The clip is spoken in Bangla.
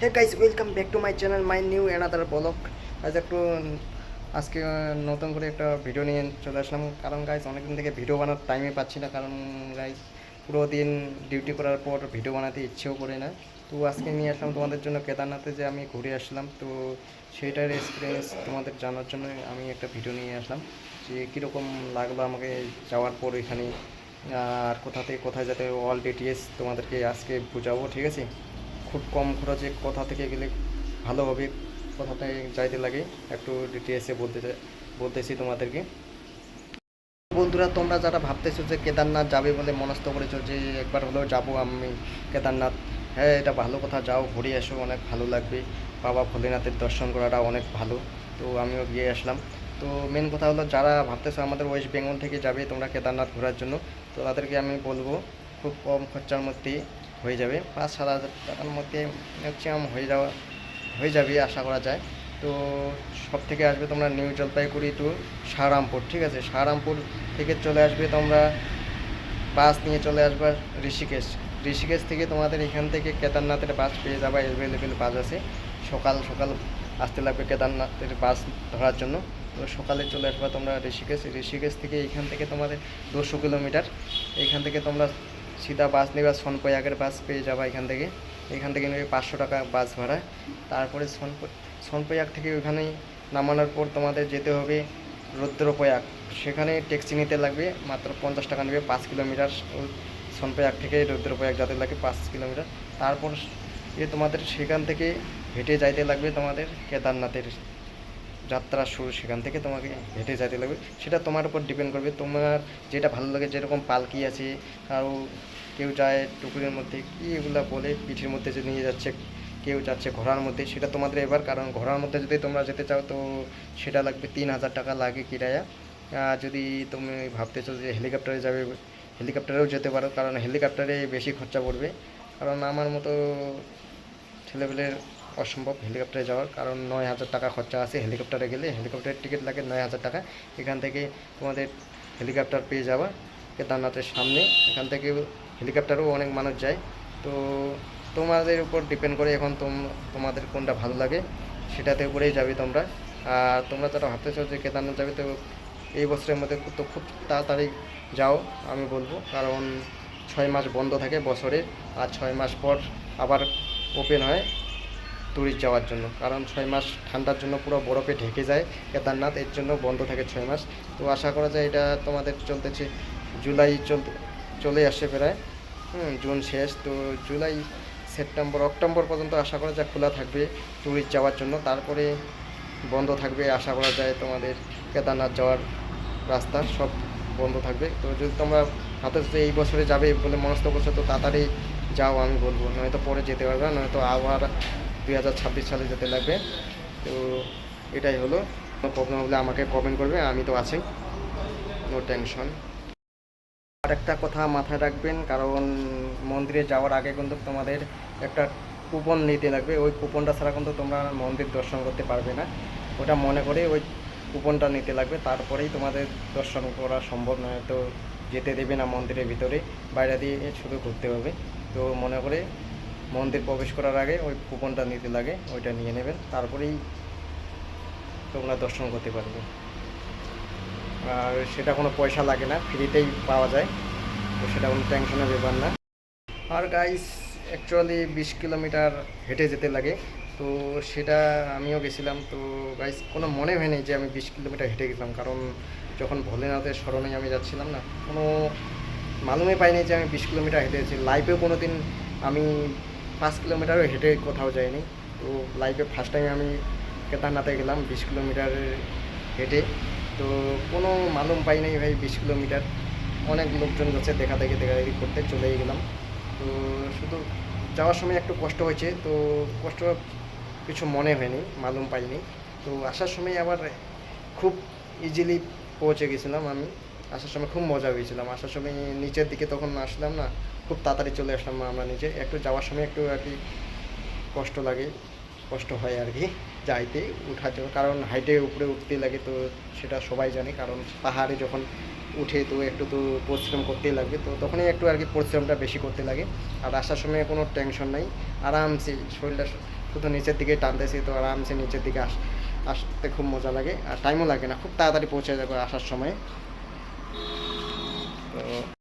Hey guys welcome back to my channel my new another blog আজ একটু আজকে নতুন করে একটা ভিডিও নিয়ে চলে আসলাম। কারণ গাইস অনেকদিন থেকে ভিডিও বানার টাইমে পাচ্ছি না। কারণ গাইজ পুরো দিন ডিউটি করার পর ভিডিও বানাতে ইচ্ছেও করে না। তো আজকে নিয়ে আসলাম তোমাদের জন্য কেদারনাথে যে আমি ঘুরে আসলাম। তো সেইটার এক্সপিরিয়েন্স তোমাদের জানার জন্য আমি একটা ভিডিও নিয়ে আসলাম। যে কীরকম লাগল আমাকে যাওয়ার পর এখানে। আর কোথা থেকে কোথায় যেতে অল ডিটেলস তোমাদেরকে আজকে বোঝাবো, ঠিক আছে? খুব কম খরচে কোথা থেকে গেলে ভালো হবে কোথা থেকে যাইতে লাগে একটু ডিটেলসে বলতে বলতেছি তোমাদেরকে। বন্ধুরা, তোমরা যারা ভাবতেছো যে কেদারনাথ যাবে বলে মনস্থ করেছ যে একবার হলেও যাব আমি কেদারনাথ হ্যাঁ এটা ভালো কথা, যাও, ঘুরে এসো, অনেক ভালো লাগবে। বাবা ভোলেনাথের দর্শন করাটা অনেক ভালো, তো আমিও গিয়ে আসলাম। তো মেন কথা হলো, যারা ভাবতেছো আমাদের ওয়েস্ট বেঙ্গল থেকে যাবে তোমরা কেদারনাথ ঘোরার জন্য, তো তাদেরকে আমি বলব, খুব কম খরচার মধ্যে হয়ে যাবে। পাঁচ সাত হাজার টাকার মধ্যে ম্যাক্সিমাম হয়ে যাওয়া, হয়ে যাবে আশা করা যায়। তো সব থেকে আসবে তোমরা নিউ জলপাইগুড়ি টু সাহারামপুর, ঠিক আছে? সাহারামপুর থেকে চলে আসবে তোমরা, বাস নিয়ে চলে আসবে ঋষিকেশ। ঋষিকেশ থেকে তোমাদের এখান থেকে কেদারনাথের বাস পেয়ে যাবে অ্যাভেলেবেল বাস আছে। সকাল সকাল আসতে লাগবে কেদারনাথের বাস ধরার জন্য। তো সকালে চলে আসবা তোমরা ঋষিকেশ। ঋষিকেশ থেকে এখান থেকে তোমাদের দুশো কিলোমিটার। এখান থেকে তোমরা সিধা বাস নেবে সোনপ্রয়াগের বাস পেয়ে যাবে এখান থেকে। এখান থেকে নেবে পাঁচশো টাকা বাস ভাড়া। তারপরে সোনপ সোনপ্রয়াগ থেকে ওখানে নামানোর পর তোমাদের যেতে হবে রুদ্রপ্রয়াগ সেখানে ট্যাক্সি নিতে লাগবে, মাত্র পঞ্চাশ টাকা নেবে, পাঁচ কিলোমিটার সোনপ্রয়াগ থেকে রুদ্রপ্রয়াগ যাতে লাগে পাঁচ কিলোমিটার। তারপর এ তোমাদের সেখান থেকে হেঁটে যাইতে লাগবে তোমাদের কেদারনাথের যাত্রা শুরু, সেখান থেকে তোমাকে হেঁটে যেতে লাগবে। সেটা তোমার উপর ডিপেন্ড করবে। তোমার যেটা ভালো লাগে, যেরকম পালকি আছে, কারও কেউ যায় টুকুরের মধ্যে, কী এগুলো বলে, পিঠের মধ্যে যে নিয়ে যাচ্ছে, কেউ যাচ্ছে ঘোড়ার মধ্যে, সেটা তোমাদের এবার, কারণ ঘোড়ার মধ্যে যদি তোমরা যেতে চাও, তো সেটা লাগবে তিন হাজার টাকা লাগে কিরায়া। আর যদি তুমি ভাবতে ভাবতেছো যে হেলিকপ্টারে যাবে, হেলিকপ্টারেও যেতে পারো, কারণ হেলিকপ্টারে বেশি খরচা পড়বে। কারণ আমার মতো ছেলেপেলের অসম্ভব হেলিকপ্টারে যাওয়ার। কারণ নয় হাজার টাকা খরচা আছে হেলিকপ্টারে গেলে। হেলিকপ্টারের টিকিট লাগে নয় হাজার টাকা। এখান থেকে তোমাদের হেলিকপ্টার পেয়ে যাওয়া কেদারনাথের সামনে। এখান থেকে হেলিকপ্টারও অনেক মানুষ যায়। তো তোমাদের উপর ডিপেন্ড করে এখন তোম, তোমাদের কোনটা ভালো লাগে। সেটাতে উপরেই যাবে তোমরা। আর তোমরা যারা ভাবতেছো যে কেদারনাথ যাবে, তো এই বছরের মধ্যে তো খুব তাড়াতাড়ি যাও, আমি বলব। কারণ ছয় মাস বন্ধ থাকে বছরে। আর ছয় মাস পর আবার ওপেন হয়। ট্যুরিস্ট যাওয়ার জন্য। কারণ ছয় মাস ঠান্ডার জন্য পুরো বরফে ঢেকে যায়। কেদারনাথ, এর জন্য বন্ধ থাকে ছয় মাস। তো আশা করা যায় এটা তোমাদের চলতেছে। জুলাই চলতে চলে আসে প্রায়। হুম, জুন শেষ। তো জুলাই, সেপ্টেম্বর, অক্টোবর পর্যন্ত আশা করা যায় খোলা থাকবে ট্যুরিস্ট যাওয়ার জন্য। তারপরে বন্ধ থাকবে আশা করা যায় তোমাদের কেদারনাথ যাওয়ার রাস্তা সব বন্ধ থাকবে। তো যদি তোমরা হাতে যদি এই বছরে যাবে বলে মনস্থ করছ, তো তাড়াতাড়ি যাও আমি বলব। নয়তো পরে যেতে পারবে, নয়তো আবার দুই হাজার ছাব্বিশ সালে যেতে লাগবে। তো এটাই হলো। কোনো প্রবলেম হলে আমাকে কমেন্ট করবে, আমি তো আছি। নো টেনশন আর একটা কথা মাথায় রাখবেন, কারণ মন্দিরে যাওয়ার আগে কিন্তু তোমাদের একটা কুপন নিতে লাগবে। ওই কুপনটা ছাড়া কিন্তু তোমরা মন্দির দর্শন করতে পারবে না। ওটা মনে করে ওই কুপনটা নিতে লাগবে। তারপরেই তোমাদের দর্শন করা সম্ভব নয়। তো যেতে দেবে না মন্দিরের ভিতরে, বাইরে দিয়ে শুধু ঘুরতে হবে। তো মনে করে মন্দির প্রবেশ করার আগে ওই কুপনটা নিতে লাগে, ওইটা নিয়ে নেবেন। তারপরেই তোমরা দর্শন করতে পারবে। আর সেটা কোনো পয়সা লাগে না, ফ্রিতেই পাওয়া যায়। তো সেটা কোনো টেনশনের ব্যাপার না। আর গাইস অ্যাকচুয়ালি বিশ কিলোমিটার হেঁটে যেতে লাগে। তো সেটা আমিও গেছিলাম। তো গাইস কোনো মনে হয়নি যে আমি বিশ কিলোমিটার হেঁটে গেছিলাম। কারণ যখন ভোলেনাথের স্মরণে আমি যাচ্ছিলাম না, কোনো মালুমে পাইনি যে আমি বিশ কিলোমিটার হেঁটে গেছি লাইফেও কোনো দিন আমি পাঁচ কিলোমিটারও হেঁটে কোথাও যাইনি। তো লাইফে ফার্স্ট টাইম আমি কেদারনাথে গেলাম, বিশ কিলোমিটার হেঁটে। তো কোনো মালুম পাই নাই ভাই বিশ কিলোমিটার। অনেক লোকজন যাচ্ছে দেখা দেখি দেখা দেখি করতে চলেই গেলাম। তো শুধু যাওয়ার সময় একটু কষ্ট হয়েছে, তো কষ্ট কিছু মনে হয়নি, মালুম পাইনি। তো আসার সময় আবার খুব ইজিলি পৌঁছে গেছিলাম আমি। আসার সময় খুব মজা হয়েছিলাম। আসার সময় নিচের দিকে তখন আসলাম না, খুব তাড়াতাড়ি চলে আসলাম আমরা নিচে একটু যাওয়ার সময় একটু আর কি কষ্ট লাগে, কষ্ট হয় আর কি যাইতে, উঠার জন্য। কারণ হাইটে উপরে উঠতে লাগে তো সেটা সবাই জানে। কারণ পাহাড়ে যখন উঠে তো একটু তো পরিশ্রম করতেই লাগবে। তো তখনই একটু আর কি পরিশ্রমটা বেশি করতে লাগে। আর আসার সময় কোনো টেনশন নাই। আরামসে শরীরটা শুধু নিচের দিকে টানতেছি তো আরামসে নিচের দিকে আস, আসতে খুব মজা লাগে। আর টাইমও লাগে না। খুব তাড়াতাড়ি পৌঁছে যাবে আসার সময়। তো